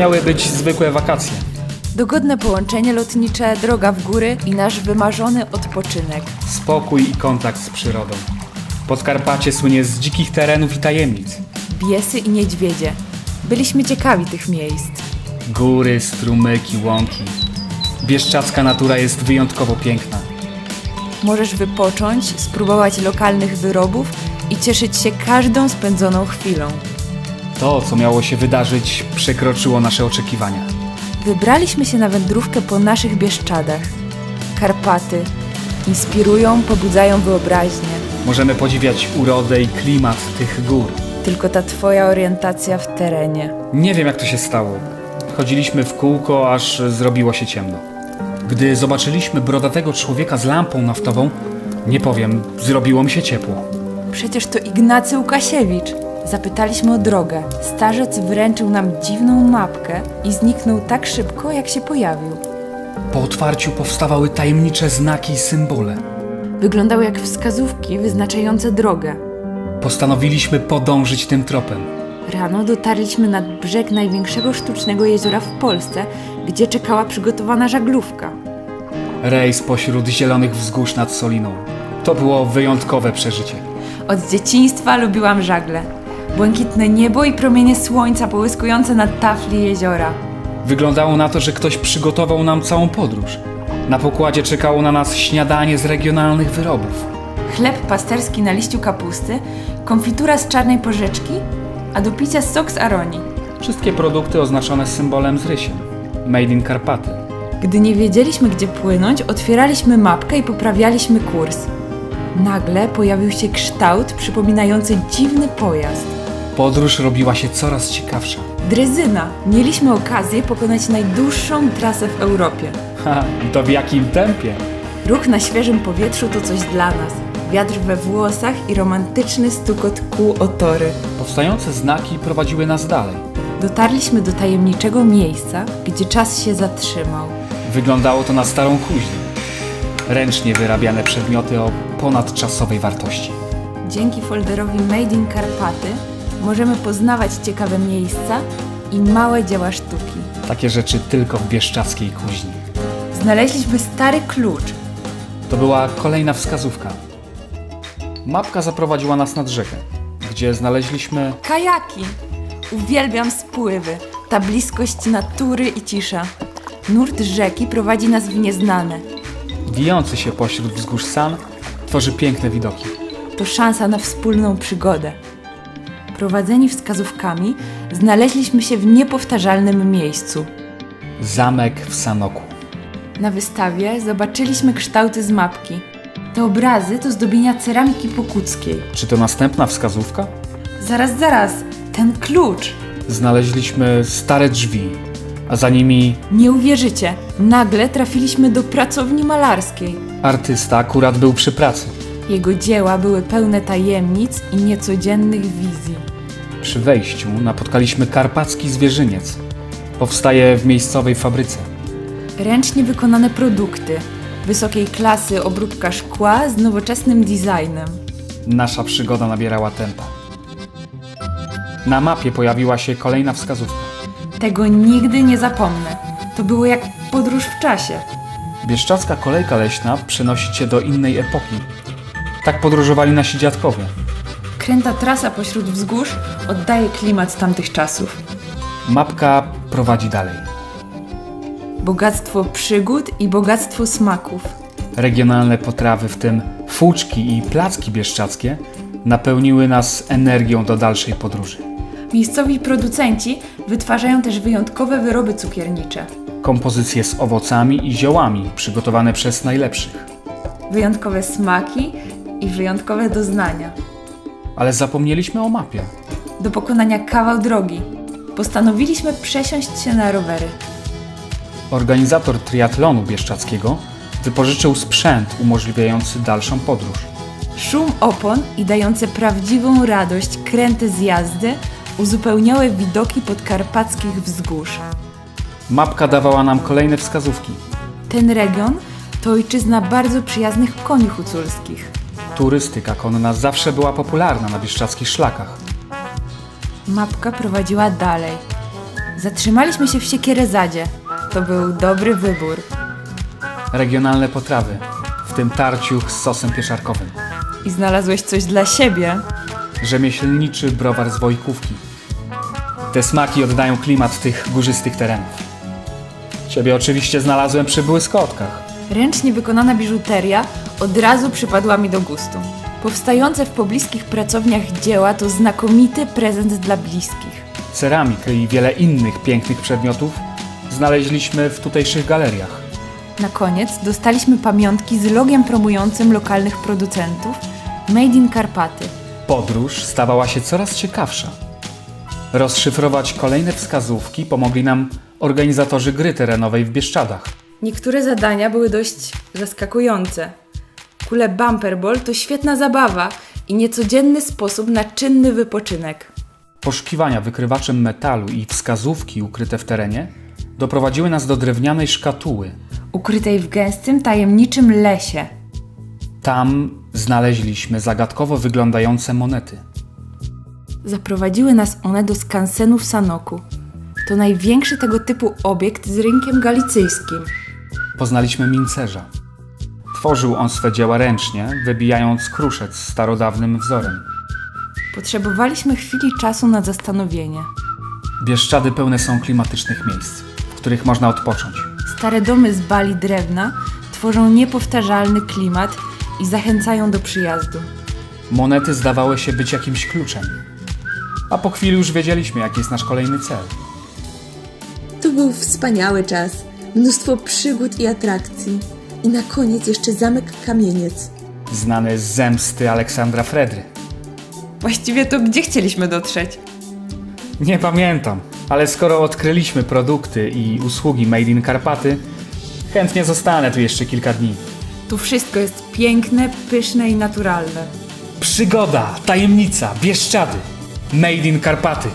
miały być zwykłe wakacje. Dogodne połączenie lotnicze, droga w góry i nasz wymarzony odpoczynek. Spokój i kontakt z przyrodą. Podkarpacie słynie z dzikich terenów i tajemnic. Biesy i niedźwiedzie. Byliśmy ciekawi tych miejsc. Góry, strumyki, łąki. Bieszczacka natura jest wyjątkowo piękna. Możesz wypocząć, spróbować lokalnych wyrobów i cieszyć się każdą spędzoną chwilą. To, co miało się wydarzyć, przekroczyło nasze oczekiwania. Wybraliśmy się na wędrówkę po naszych Bieszczadach. Karpaty inspirują, pobudzają wyobraźnię. Możemy podziwiać urodę i klimat tych gór. Tylko ta twoja orientacja w terenie. Nie wiem, jak to się stało. Chodziliśmy w kółko, aż zrobiło się ciemno. Gdy zobaczyliśmy brodatego człowieka z lampą naftową, nie powiem, zrobiło mi się ciepło. Przecież to Ignacy Łukasiewicz. Zapytaliśmy o drogę. Starzec wręczył nam dziwną mapkę i zniknął tak szybko, jak się pojawił. Po otwarciu powstawały tajemnicze znaki i symbole. Wyglądał jak wskazówki wyznaczające drogę. Postanowiliśmy podążyć tym tropem. Rano dotarliśmy nad brzeg największego sztucznego jeziora w Polsce, gdzie czekała przygotowana żaglówka. Rejs pośród zielonych wzgórz nad Soliną. To było wyjątkowe przeżycie. Od dzieciństwa lubiłam żagle. Błękitne niebo i promienie słońca połyskujące nad tafli jeziora. Wyglądało na to, że ktoś przygotował nam całą podróż. Na pokładzie czekało na nas śniadanie z regionalnych wyrobów. Chleb pasterski na liściu kapusty, konfitura z czarnej porzeczki, a do picia sok z aronii. Wszystkie produkty oznaczone symbolem z rysiem. Made in Karpaty. Gdy nie wiedzieliśmy, gdzie płynąć, otwieraliśmy mapkę i poprawialiśmy kurs. Nagle pojawił się kształt przypominający dziwny pojazd. Podróż robiła się coraz ciekawsza. Drezyna. Mieliśmy okazję pokonać najdłuższą trasę w Europie. Ha, i to w jakim tempie? Ruch na świeżym powietrzu to coś dla nas. Wiatr we włosach i romantyczny stukot kół o tory. Powstające znaki prowadziły nas dalej. Dotarliśmy do tajemniczego miejsca, gdzie czas się zatrzymał. Wyglądało to na starą kuźnię. Ręcznie wyrabiane przedmioty o ponadczasowej wartości. Dzięki folderowi Made in Karpaty możemy poznawać ciekawe miejsca i małe dzieła sztuki. Takie rzeczy tylko w bieszczackiej kuźni. Znaleźliśmy stary klucz. To była kolejna wskazówka. Mapka zaprowadziła nas nad rzekę, gdzie znaleźliśmy Kajaki! Uwielbiam spływy, ta bliskość natury i cisza. Nurt rzeki prowadzi nas w nieznane. Wijący się pośród wzgórz san, tworzy piękne widoki. To szansa na wspólną przygodę. Prowadzeni wskazówkami, znaleźliśmy się w niepowtarzalnym miejscu. Zamek w Sanoku. Na wystawie zobaczyliśmy kształty z mapki. Te obrazy to zdobienia ceramiki pokuckiej. Czy to następna wskazówka? Zaraz, zaraz, ten klucz! Znaleźliśmy stare drzwi, a za nimi Nie uwierzycie, nagle trafiliśmy do pracowni malarskiej. artysta akurat był przy pracy. Jego dzieła były pełne tajemnic i niecodziennych wizji. Przy wejściu napotkaliśmy karpacki zwierzyniec. Powstaje w miejscowej fabryce. Ręcznie wykonane produkty, wysokiej klasy obróbka szkła z nowoczesnym designem. Nasza przygoda nabierała tempa. Na mapie pojawiła się kolejna wskazówka. Tego nigdy nie zapomnę. To było jak podróż w czasie. Bieszczacka kolejka leśna przenosi cię do innej epoki. Tak podróżowali nasi dziadkowie. Kręta trasa pośród wzgórz oddaje klimat tamtych czasów. Mapka prowadzi dalej. Bogactwo przygód i bogactwo smaków. Regionalne potrawy, w tym fuczki i placki bieszczackie, napełniły nas energią do dalszej podróży. Miejscowi producenci wytwarzają też wyjątkowe wyroby cukiernicze. Kompozycje z owocami i ziołami przygotowane przez najlepszych. Wyjątkowe smaki i wyjątkowe doznania. Ale zapomnieliśmy o mapie. Do pokonania kawał drogi postanowiliśmy przesiąść się na rowery. Organizator triatlonu bieszczackiego wypożyczył sprzęt umożliwiający dalszą podróż. Szum opon i dające prawdziwą radość kręty z jazdy uzupełniały widoki podkarpackich wzgórz. Mapka dawała nam kolejne wskazówki. Ten region to ojczyzna bardzo przyjaznych koni huculskich. Turystyka konna zawsze była popularna na bieszczadzkich szlakach. Mapka prowadziła dalej. Zatrzymaliśmy się w Siekierezadzie. To był dobry wybór. Regionalne potrawy, w tym tarciuch z sosem pieszarkowym. I znalazłeś coś dla siebie. Rzemieślniczy browar z Wojkówki. Te smaki oddają klimat tych górzystych terenów. Ciebie oczywiście znalazłem przy błyskotkach. Ręcznie wykonana biżuteria od razu przypadła mi do gustu. Powstające w pobliskich pracowniach dzieła to znakomity prezent dla bliskich. Ceramikę i wiele innych pięknych przedmiotów znaleźliśmy w tutejszych galeriach. Na koniec dostaliśmy pamiątki z logiem promującym lokalnych producentów Made in Karpaty. Podróż stawała się coraz ciekawsza. Rozszyfrować kolejne wskazówki pomogli nam organizatorzy gry terenowej w Bieszczadach. Niektóre zadania były dość zaskakujące. Kule Bumperball to świetna zabawa i niecodzienny sposób na czynny wypoczynek. Poszukiwania wykrywaczem metalu i wskazówki ukryte w terenie doprowadziły nas do drewnianej szkatuły. Ukrytej w gęstym, tajemniczym lesie. Tam znaleźliśmy zagadkowo wyglądające monety. Zaprowadziły nas one do skansenu w Sanoku. To największy tego typu obiekt z rynkiem galicyjskim. Poznaliśmy mincerza. Tworzył on swe dzieła ręcznie, wybijając kruszec starodawnym wzorem. Potrzebowaliśmy chwili czasu na zastanowienie. Bieszczady pełne są klimatycznych miejsc, w których można odpocząć. Stare domy z bali drewna tworzą niepowtarzalny klimat i zachęcają do przyjazdu. Monety zdawały się być jakimś kluczem. A po chwili już wiedzieliśmy, jaki jest nasz kolejny cel. To był wspaniały czas. Mnóstwo przygód i atrakcji. I na koniec jeszcze zamek Kamieniec. Znany z zemsty Aleksandra Fredry. Właściwie to gdzie chcieliśmy dotrzeć? Nie pamiętam, ale skoro odkryliśmy produkty i usługi Made in Karpaty, chętnie zostanę tu jeszcze kilka dni. Tu wszystko jest piękne, pyszne i naturalne. Przygoda, tajemnica, Bieszczady. Made in Karpaty.